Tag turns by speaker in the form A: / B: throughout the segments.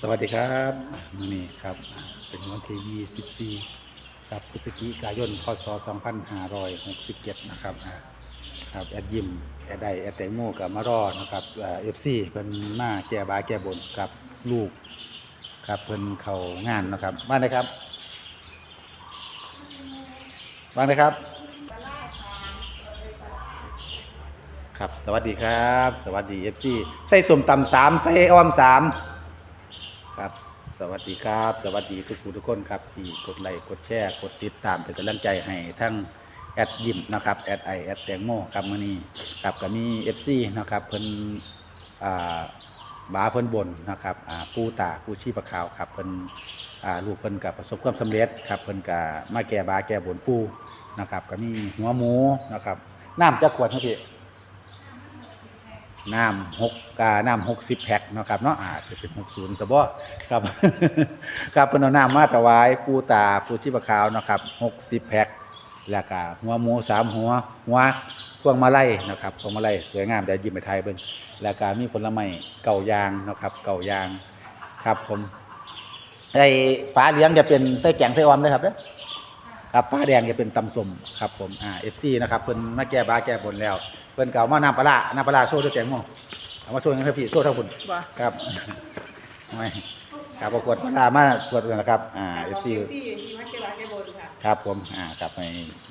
A: สวัสดีครับมื้อนี้ครับ เป็นวันที่24ครับพฤศจิกายน พศ 2567 นะครับครับ แอดยิมแอดไดแอดแตงโมกับมารอนะครับเอฟซีเพิ่นมาแก้บาแก้บนกับลูกครับเพิ่นเข้างานนะครับบ้านไหนครับบ้านไหนครับ ครับ สวัสดีครับ สวัสดีเอฟซีใส่สมตำสามใส่อ้อมสาม ครับ สวัสดีครับ สวัสดีทุกผู้ทุกคนครับ ที่กดไลค์กดแชร์กดติดตามเป็นกำลังใจให้ทั้งแอดยิมนะครับแอดไอแอดแตงโมครับมื้อนี้ครับก็มีเอฟซีนะครับเพิ่นอ่าบาเพิ่นบนนะครับอ่าผู้ตาผู้ชีพขาวครับเพิ่นอ่าลูกเพิ่นกับประสบความสำเร็จครับเพิ่นก็มาแก้บาแก้บนปูนะครับก็มีหัวหมูนะครับน้ำจักขวดครับพี่ น้ำหกกาน้ำหกสิบแพ็คเนาะครับเนาะอาจจะเป็นหกศูนย์สบอครับ ครับเพิ่นเอาน้ำมาถวายปูตาปูชีพขาวเนาะครับหกสิบแพ็คแล้วก็หัวหมูสามหัวหัวพวงมาลัยนะครับพวงมาลัยสวยงามเดี๋ยวยิ้มไปไทยเบิ่งแล้วก็มีผลไม้เก่ายางเนาะครับ เก่ายางครับผมไอ้ฟ้าเลี้ยงจะเป็นไส้แกงไส้ออมด้วยครับเด้อครับฟ้าแดงจะเป็นตำสมครับผมอ่าเอฟซีนะครับเพิ่นมาแก้บาแก้บนแล้ว เพิ่นเก่ามาน้ำปลาร้าน้ำปลาร้าโซ่ด้วยแตงโมเอามาโซ่ยังไงพี่โซ่ทั้งคุณ
B: ว่า
A: ครับไม่ครับประกวดปลาร้ามาตรวจกันนะครับอ่าเอฟซี
B: ที่ที่มักจะรักแกบนค่ะ
A: ครับผมอ่ากลับไป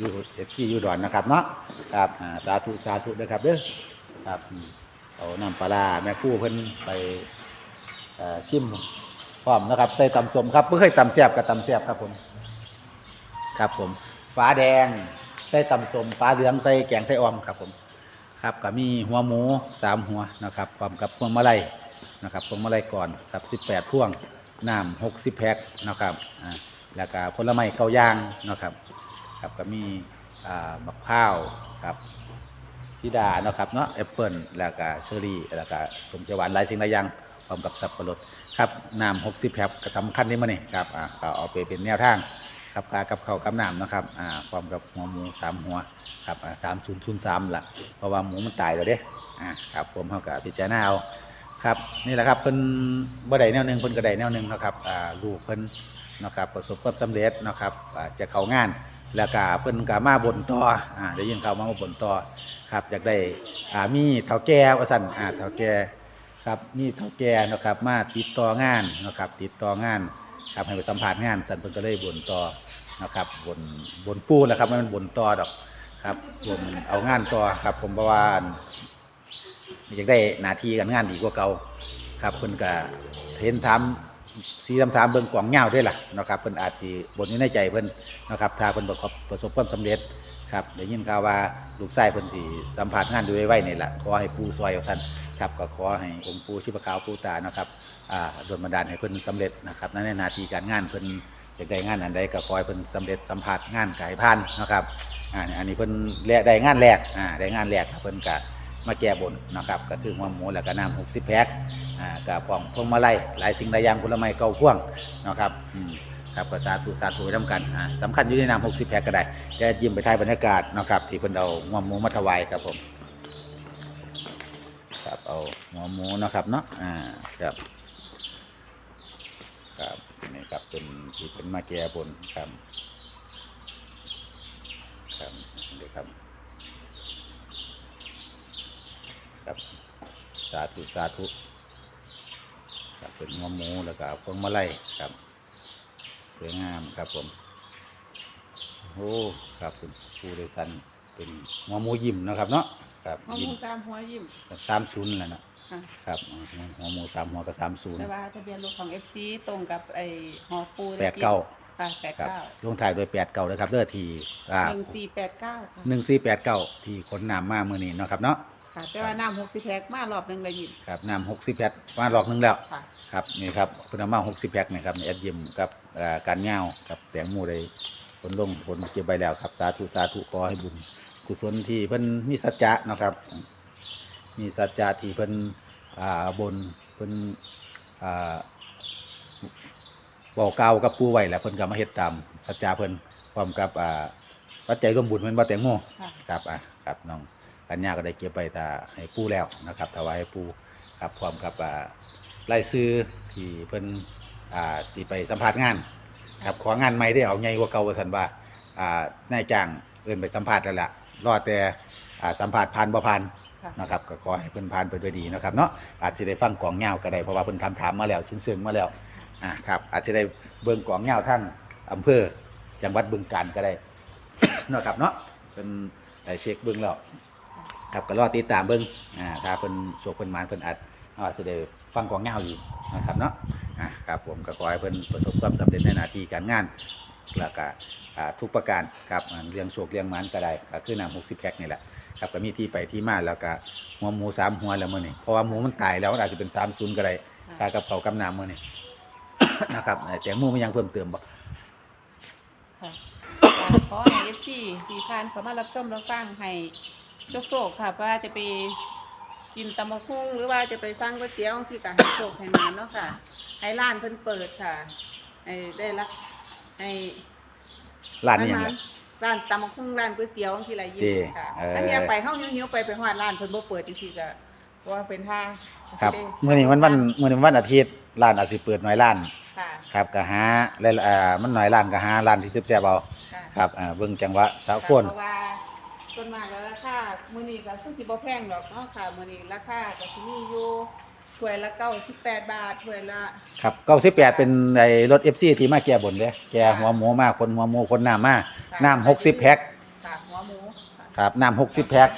A: ยูเอฟซียูดอนนะครับเนาะครับอ่าสาธุสาธุด้วยครับเด้อครับอืมเอาน้ำปลาร้าแม่ครู่เพิ่นไปเอ่อชิมพร้อมนะครับใส่ตำส้มครับเพิ่งเคยตำแซ่บกับตำแซ่บครับผม ครับผมฟ้าแดงใส่ตำส้มฟ้าเหลืองใส่แกงไส้ออมครับผม ครับก็มีหัวหมูสามหัวนะครับพร้อมกับพวงมาลัยนะครับพวงมาลัยก่อนครับสิบแปดพวงน้ำหกสิบแพ็คนะครับอ่าแล้วก็ผลไม้เกาย่างนะครับครับก็มีอ่าบักพร้าวครับซิดาเนาะครับเนาะแอปเปิลแล้วก็เชอร์รี่แล้วก็สมเขียวหวานหลายสิ่งหลายอย่างพร้อมกับสับปะรดครับน้ำหกสิบแพ็คก็สำคัญที่มันนี่ครับอ่าก็เอาไปเป็นแนวทาง ครับกากับเขากับน้ำนะครับอ่าพร้อมกับหัวหมูสามหัวครับสามศูนย์ศูนย์สามละเพราะว่าหมูมันตายแล้วเด้อ่าครับผมเขากับพิจารณาเอาครับนี่แหละครับเพิ่นบ่ได้แนวหนึงเพิ่นก็ได้แนวหนึงนะครับอ่าลูกเพิ่นนะครับประสบความสำเร็จนะครับอ่าจะเข้างานแล้วก็เพิ่นก็มาบนต่ออ่าได้ยินข่าวมาบนต่อครับอยากได้อ่ามีเฒ่าแก่ว่าซั่นอ่าเฒ่าแก่ครับมีเฒ่าแก่นะครับมาติดต่องานนะครับติดต่องาน ครับให้ไปสัมผัสงานสันเพิ่นก็เลยบ่นต่อนะครับบนบนปูนแหละครับมันบ่นต่อดอกครับบ่นเอางานต่อครับ ผมเพราะว่าอยากได้หน้าที่การงานดีกว่าเก่าครับเพิ่นก็เห็นถามสีถามถามเบิ่งกว่างเงาวด้วยล่ะนะครับเพิ่นอาจจะบ่นอยู่ในใจเพิ่นนะครับถ้าเพิ่นประสบประสบความสำเร็จ ครับได้ยินข่าวว่าลูกชายเพิ่นสิสัมภาษณ์งานอยู่ไว้ๆนี่แหละขอให้ปูซอยเอาซั่นครับก็ขอให้องค์ปู่ชีพขาวปูตานะครับอ่าโดนบันดาลให้เพิ่นสำเร็จนะครับนั่นหน้าทีการงานเพิ่นอยากได้งานอันใดก็ขอให้เพิ่นสำเร็จสัมผัสงานกายพันนะครับอ่าอันนี้เพิ่นแลกได้งานแรกอ่าได้งานแรกเพิ่นก็มาแก้บนนะครับก็คือหัวหมูแล้วก็น้ำ60แพ็คอ่ากับพวงพวงมาลัยหลายสิ่งหลายอย่างผลไม้เก่าพ่วงนะครับอืม ครับก็สาธุสาธุไว้ทำกันอ่าสำคัญอยู่ในน้ำ60แพ็คก็ได้จะยิ้มไปถ่ายบรรยากาศนะครับที่เพิ่นเอาหัวหมูมาถวายครับผมครับเอาหัวหมูนะครับเนาะอ่าครับครับนี่ครับเป็นที่เป็นมาแก้บนครับครับนี่ครับครับสาธุสาธุครับเป็นหัวหมูแล้วก็พวงมาลัยครับ สวยงามครับผมโอ้ครับเป็นผู้โดยสารเป็นหัวหมูยิ้มนะครับ เนาะครับ
B: ห้อง
A: ยิ้ม
B: มูตามหัวยิ้ม
A: สามศูนย์แหละนะ
B: ค่ะ
A: ครับหัวหมูสามหัวกับสามศูนย์
B: แต่ว่าทะเบียนรถของ FC ตรงกับไอ้หอปู
A: แปดเก้า
B: ค่ะแปด
A: ครับ
B: เก้า
A: ลงถ่ายโดยแปดเก่าเลยครับเด้อทีอ่า
B: หนึ่งสี่แปดเก้าค่ะ
A: หนึ่งสี่แปดเก้าที่ขนน้ำมาเมื่อนี้เนาะครับเนาะ
B: ค่ะแต่ว่าน้ำหกสิบแพ็คมารอบหนึ่งเลยยิ้ม
A: ครับน้ำหกสิบแพ็คมาหลอกหนึงแล้ว
B: ค่ะ
A: ครับนี่ครับคุณน้ำมาหกสิบแพ็คนะครับแอดยิมกับอ่า การเงากับแตงหมูได้ผลลงผลเก็บไปแล้วครับ สาธุสาธุขอให้บุญกุศลที่เพิ่นมีสัจจะนะครับ มีสัจจะที่เพิ่นอ่าบนเพิ่นอ่าบอกเก่ากับปูไว้แล้วเพิ่นก็มาเฮ็ดตามสัจจะเพิ่นพร้อมกับอ่าปัจจัยร่วมบุญเพิ่นบ่แตงโมครับอะครับน้องกัญญาก็ได้เก็บไปตาให้ปูแล้วนะครับถวายให้ปูครับพร้อมกับอ่ารายชื่อที่เพิ่น อ่าสิไปสัมภาษณ์งานครับของานใหม่ได้เอาใหญ่กว่าเก่าว่าซั่นว่าอ่านายจ้างเอิ้นไปสัมภาษณ์แล้วล่ะรอแต่อ่าสัมภาษณ์ผ่านบ่ผ่าน
B: ค่ะ
A: นะครับก็ขอให้เพิ่นผ่านไปด้วยดีนะครับเนาะอาจจะได้ฟังกลองเงาวก็ได้เพราะว่าเพิ่นถามถามมาแล้วชิ้นเชิงมาแล้วอ่าครับอาจจะได้เบิ่งกลองเงาวทั้งอำเภอจังหวัดบึงกาฬก็ได้ เนาะครับเนาะเพิ่นได้เช็คเบิ่งแล้ว ครับก็รอติดตามเบิ่งอ่าถ้าเพิ่นโชคเพิ่นหมานเพิ่นอาจอาจจะได้ ฟังกลองเงาวอยู่นะครับเนาะอ่าครับผมก็ขอให้เพิ่นประสบความสำเร็จในหน้าที่การงานแล้วก็อ่าทุกประการครับอ่าเรื่องโชคเรื่องหมานก็ได้ก็คือนำ60แพ็คนี่แหละครับก็มีที่ไปที่มาแล้วก็หัวหมูสามหัวแล้วมื้อนี้เพราะว่าหมูมันตายแล้วมันอาจจะเป็นสามศูนย์ก็ได้ค่ากับเขาวกำน้ำมื้อนี้นะครับแต่หมูมันยังเพิ่มเติมบ่
B: ค่ะขอให้เอฟซีที่ทานเขามารับชมรับฟังให้โชคโชคค่ะว่าจะไป กินตำบักหุ่งหรือว่าจะไปสั่งก๋วยเตี๋ยวที่การให้โชคให้มาเนาะค่ะ ให้ร้านเพิ่นเปิดค่ะให้ได้รับให้
A: ร้านนี้ยังไง
B: ร้านตำบักหุ่งร้านก๋วยเตี๋ยวที่ไรยิ้
A: เด้
B: มค่ะ
A: เอ่ออั
B: อันนี้ไปเฮาหิวๆไปไปฮอดร้านเพิ่นบ่เปิดจริงๆก็เพราะว่าเป็นท่า
A: ครับมื้อนี้มันวันมื้อนี้มันวันอาทิตย์ร้านอาจสิเปิดน้อยร้าน
B: ค่ะ
A: ครับก็หาและเอ่อมันน้อยร้านก็หาร้านที่แซ่บๆเอา
B: ค่ะ
A: ครับอ่าเบิ่งจังหวะสาวคน
B: เพราะว่า ต้นมากแล้วราคามื้อนี้ก็คือสิบ่แพงดอกเนาะค่ะมื้อนี้ราคาก็สิมีอยู่ถ้วยละ98บาทถ้วยละ
A: ครับ98เป็นไอ้รถ FC ที่มาแก้บนเด้แก้หัวหมูมาคนหัวหมูคนน้ำมาน้ำ60แพ็ค
B: ค่ะหัวหมูค่ะ
A: ครับน้ำ60แพ็ค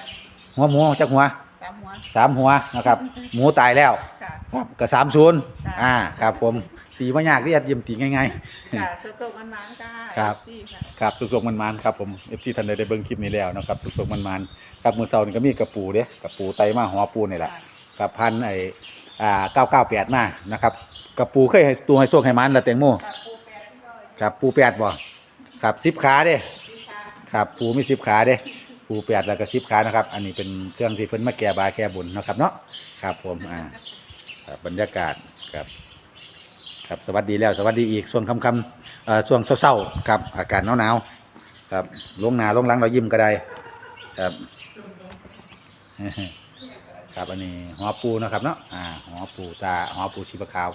A: หัวหมูจักหัว
B: สามหัว
A: สามหัวนะครับ หมูตายแล้ว
B: ค่ะ
A: ครับก็สามศูนย์
B: ค่ะ
A: อ่าครับผม ตีมายากที่จะยิ้มตีง่าย
B: ค่ะสุกๆมันๆค่ะ
A: ครับ
B: ดีค่ะ
A: ๆครับสุกๆมันๆครับผมเอฟซีท่านใดได้เบิ่งคลิปนี้แล้วนะครับสุกๆมันๆครับมือเสาร์นี่ก็มีกระปูเด้กระปูไตมาหัวปูนี่แหละกับพันไอ้อ่าเก้าเก้าแปดมานะครับกระปูเคยให้ตัวให้โชคให้มันละแตงโม
B: ค่ะปูแปดที่ซอย
A: ครับปูแปดบ่ครับสิบขาเด้
B: ดีค่ะ
A: ครับปูมีสิบขาเด้ปูแปดแล้วก็สิบขานะครับ อันนี้เป็นเครื่องที่เพิ่นมาแก้บาแก้บุญนะครับเนาะครับผมอ่าครับบรรยากาศครับ ครับสวัสดีแล้วสวัสดีอีกช่วงค่ำๆเอ่อช่วงเศร้าๆครับอากาศหนาวๆครับลงหนาลงหลังเรายิ้มก็ได้ครับ ครับอันนี้หัวปูนะครับเนาะอ่าหัวปูตาหัวปูชีพขาว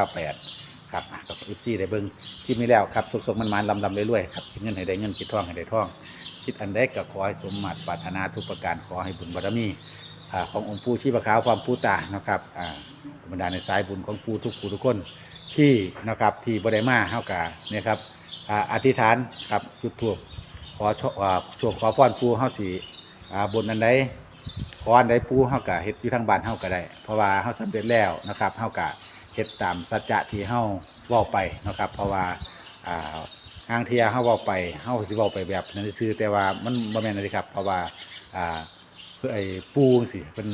A: 998ครับอะกับอีซี่ได้เบิ่งคลิปนี้แล้วครับสุกๆมันๆลำๆเรื่อยๆครับคิดเงินให้ได้เงินคิดท่องให้ได้ท่อง คิดอันใดก็ขอให้สมหมัดปรารถนาทุกประการขอให้บุญบารมี อ่าขององค์ปู่ชีพขาวความปู่ตานะครับอ่าบรรดาในสายบุญของปู่ทุกปู่ทุกคนที่นะครับที่บไดมาเฮากาเนี่ยครับอ่าอธิษฐานครับจุดทูบขอโชอ่าช่วงขอพรปู่เฮาสิอ่าบนอันใดขออันใดปู่เฮากะเฮ็ดอยู่ทางบ้านเฮาก็ได้ เพราะว่าเฮาสำเร็จแล้วนะครับเฮากะเฮ็ดตามสัจจะที่เฮาเว้าไปนะครับ เพราะว่าอ่าทางเทียเฮาเว้าไปเฮาสิเว้าไปแบบนั้นซื่อแต่ว่ามันบ่แม่นเลยครับเพราะว่าอ่า พื่อไอ้ปูสิเพิ่น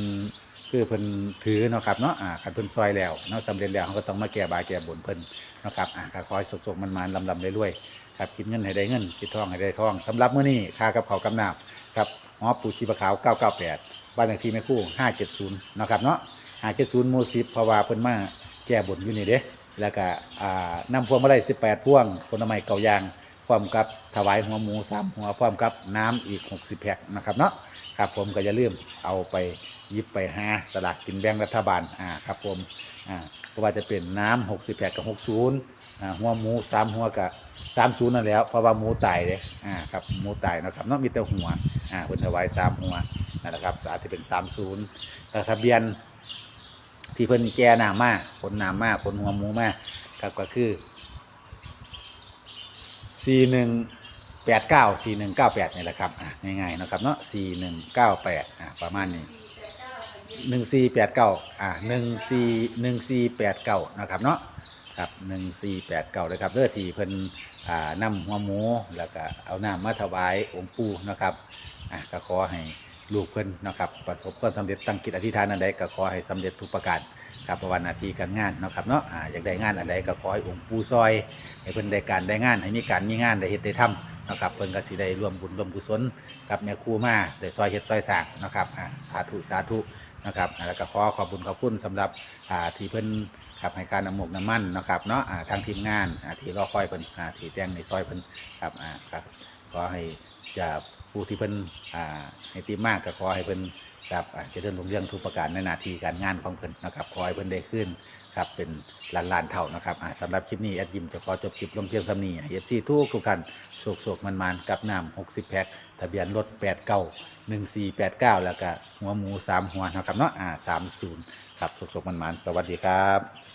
A: คือเพิ่นถือเนาะครับเนาะอ่าคันเพิ่นซอยแล้วเนาะสำเร็จแล้วเขาก็ต้องมาแก้บาแก้บนเพิ่นเนาะครับอ่าก็ขอให้สุกๆมันๆลำๆรวยๆครับคิดเงินให้ได้เงินคิดทองให้ได้ทองสำหรับมื้อนี้ค่ากับเขาวกำนาบครับหอปูชีปะขาว998บ้านเลขที่แม่คู่570เนาะครับเนาะ570หมู่10เพราะว่าเพิ่นมาแก้บนอยู่นี่เด้แล้วก็อ่านำพวงมาลัย18 พวงผลไม้เก่าอยาง ร้อมกับถวายหัวหมูสามหัวพร้อมกับน้ำอีก 60 แพ็คนะครับเนาะครับผมก็อย่าลืมเอาไปยิบไปหาสลากกินแบ่งรัฐบาลอ่าครับผมอ่าเพราะว่าจะเป็นน้ำหกสิบแปดกับหกศูนย์อ่าหัวหมูสามหัวกับสามศูนย์นั่นแล้วเพราะว่าหมูตายเลยอ่าครับหมูตายนะครับเนาะมีแต่หัวอ่าคนถวายสามหัวนั่นแหละครับอาจจะเป็นสามศูนย์แต่ทะเบียนที่เพิ่นแก่หนามากผลหนามากผลหัวหมูมากครับก็คือ สี่หนึ่งแปดเก้าสี่หนึ่งเก้าแปดนี่แหละครับอะง่ายๆนะครับเนาะสี่หนึ่งเก้าแปดอะประมาณนี้หนึ่งสี่แปดเก้าอะหนึ่งสี่หนึ่งสี่แปดเก้านะครับเนาะครับหนึ่งสี่แปดเก้าเลยครับเลือที่เพิ่นอ่านำหัวหมูแล้วก็เอาน้ำมาถวายองค์ปู่นะครับอะก็ขอให้ลูกเพิ่นนะครับประสบความสำเร็จตั้งกิจอธิษฐานอันใดก็ขอให้สำเร็จทุกประการ ครับประวันนาทีการงานเนาะครับเนาะอ่าอยากได้งานอันใดก็ขอให้องค์ปู่ซอยให้เพิ่นได้การได้งานให้มีการมีงานได้เฮ็ดได้ทำนะครับเพิ่นก็สิได้ร่วมบุญร่วมกุศลกับแม่ครูมาได้ซอยเฮ็ดซอยสร้างนะครับอ่าสาธุสาธุนะครับอ่าแล้วก็ขอขอบคุณขอบคุณสำหรับอ่าที่เพิ่นครับให้การนำหมกน้ำมันนะครับเนาะอ่าทางทีมงานอ่าที่รอคอยเพิ่นอ่าที่แต่งในซอยเพิ่นครับอ่าครับขอให้จะผู้ที่เพิ่นอ่าให้ติมากก็ขอให้เพิ่น ครับอ่าเจะเดินลงเรื่องทุกประการในหนาทีการงานของเพิ่นนะครับขอให้เพิ่นได้ขึ้นครับเป็นล้านล้านๆเท่านะครับอ่าสำหรับคลิปนี้แอดยิมจะขอจบคลิปลงเพียงสำนีเอฟซีทุกทุกๆท่านโศกโศกมันมันๆกับน้ำหกสิบแพ็คทะเบียนรถแปดเก้าหนึ่งสี่แปดเก้าแล้วก็หัวหมูสามหัวนะครับเนาะอ่า30ครับโศกโศกมันมันๆสวัสดีครับ